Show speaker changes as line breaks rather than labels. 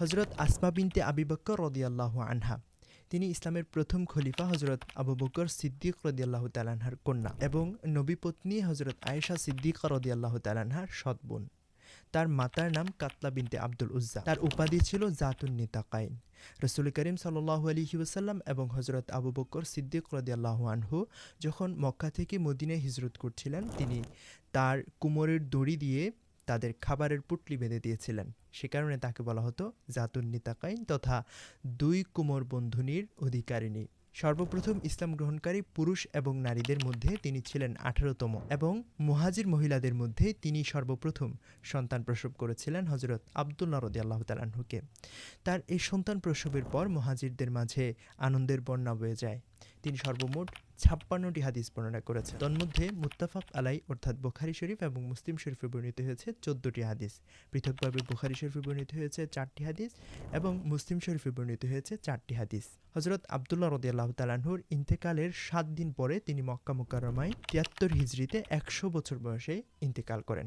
হজরত আসমা বিনতে আবি বক্কর রদিয়াল্লাহু আনহা। তিনি ইসলামের প্রথম খলিফা হজরত আবু বকর সিদ্দিক রদিয়াল্লাহু তালানহার কন্যা এবং নবী পত্নী হজরত আয়েশা সিদ্দিকা রদিয়াল্লাহু তালানহার সৎ বোন। তার মাতার নাম কাতলা বিনতে আব্দুল উজ্জা। তার উপাধি ছিল জাতুন নিতাকাইন। রসুল করিম সাল্লাহ আলহি ওসাল্লাম এবং হজরত আবু বকর সিদ্দিক রদিয়াল্লাহু আনহু যখন মক্কা থেকে মদিনায় হিজরত করছিলেন, তিনি তার কুমোরের দড়ি দিয়ে তাদের খাবারের পুটলি বেঁধে দিয়েছিলেন। সে কারণে তাকে বলা হতো জাতুন নিতাকাইন তথা দুই কুমোর বন্ধুনির অধিকারিণী। সর্বপ্রথম ইসলাম গ্রহণকারী পুরুষ এবং নারীদের মধ্যে তিনি ছিলেন আঠারোতম এবং মুহাজির মহিলাদের মধ্যে তিনি সর্বপ্রথম সন্তান প্রসব করেছিলেন হজরত আবদুল্লাহ রদি আল্লাহ তালাহুকে তার এই সন্তান প্রসবের পর মহাজিরদের মাঝে আনন্দের বন্যা বয়ে যায়। তিনি সর্বমোট ছাপ্পান্নটি হাদিস বর্ণনা করেছে তন্মধ্যে মুত্তাফাক আলাই অর্থাৎ বোখারি শরীফ এবং মুসলিম শরীফে বর্ণিত হয়েছে চোদ্দটি হাদিস। পৃথকভাবে বোখারি শরীফে বর্ণিত হয়েছে চারটি হাদিস এবং মুসলিম শরীফে বর্ণিত হয়েছে চারটি হাদিস। হজরত আবদুল্লাহ রদিয়াল্লাহ তালাহুর ইন্তেকালের সাত দিন পরে তিনি মক্কা মুকারমায় তিয়াত্তর হিজড়িতে একশো বছর বয়সে ইন্তেকাল করেন।